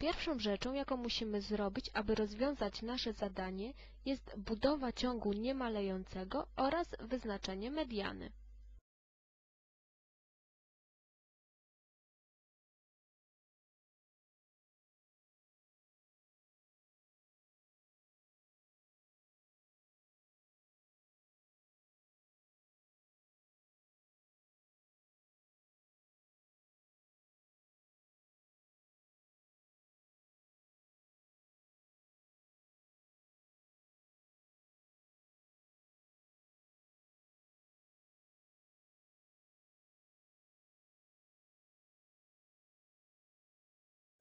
Pierwszą rzeczą, jaką musimy zrobić, aby rozwiązać nasze zadanie, jest budowa ciągu niemalejącego oraz wyznaczenie mediany.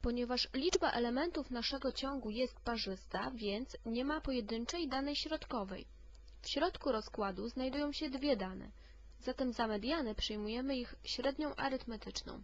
Ponieważ liczba elementów naszego ciągu jest parzysta, więc nie ma pojedynczej danej środkowej. W środku rozkładu znajdują się dwie dane, zatem za medianę przyjmujemy ich średnią arytmetyczną.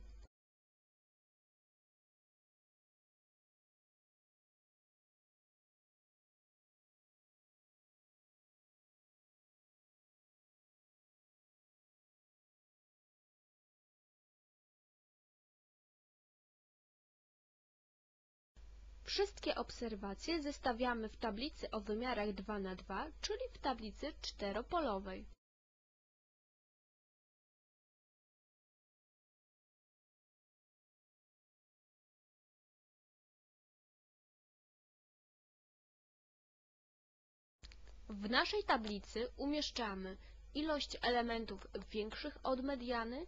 Wszystkie obserwacje zestawiamy w tablicy o wymiarach 2 na 2 czyli w tablicy czteropolowej. W naszej tablicy umieszczamy ilość elementów większych od mediany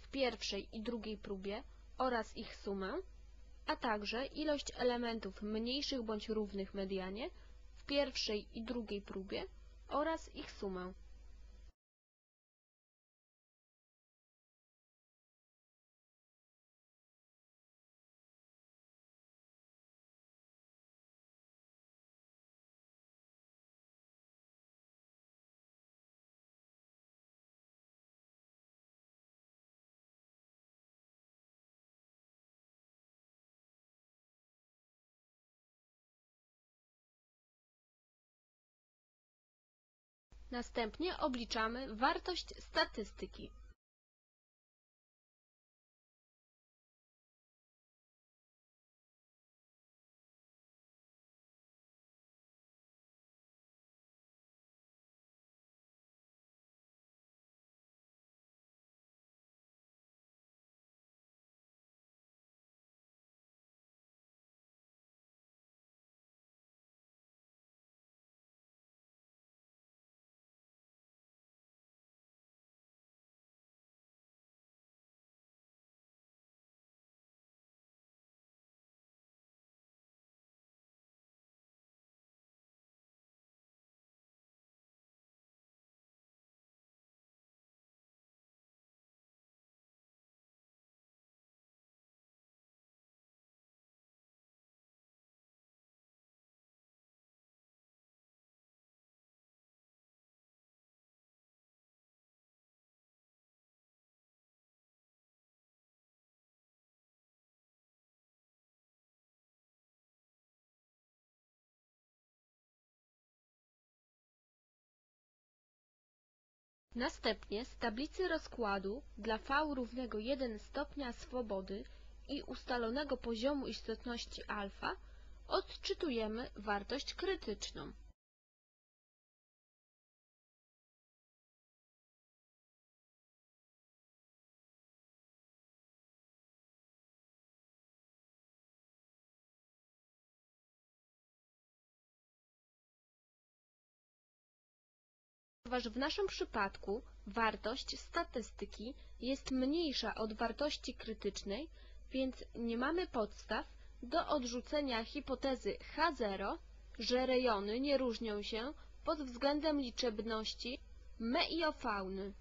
w pierwszej i drugiej próbie oraz ich sumę, a także ilość elementów mniejszych bądź równych medianie w pierwszej i drugiej próbie oraz ich sumę. Następnie obliczamy wartość statystyki. Następnie z tablicy rozkładu dla V równego 1 stopnia swobody i ustalonego poziomu istotności alfa odczytujemy wartość krytyczną. Ponieważ w naszym przypadku wartość statystyki jest mniejsza od wartości krytycznej, więc nie mamy podstaw do odrzucenia hipotezy H0, że rejony nie różnią się pod względem liczebności me'iofauny.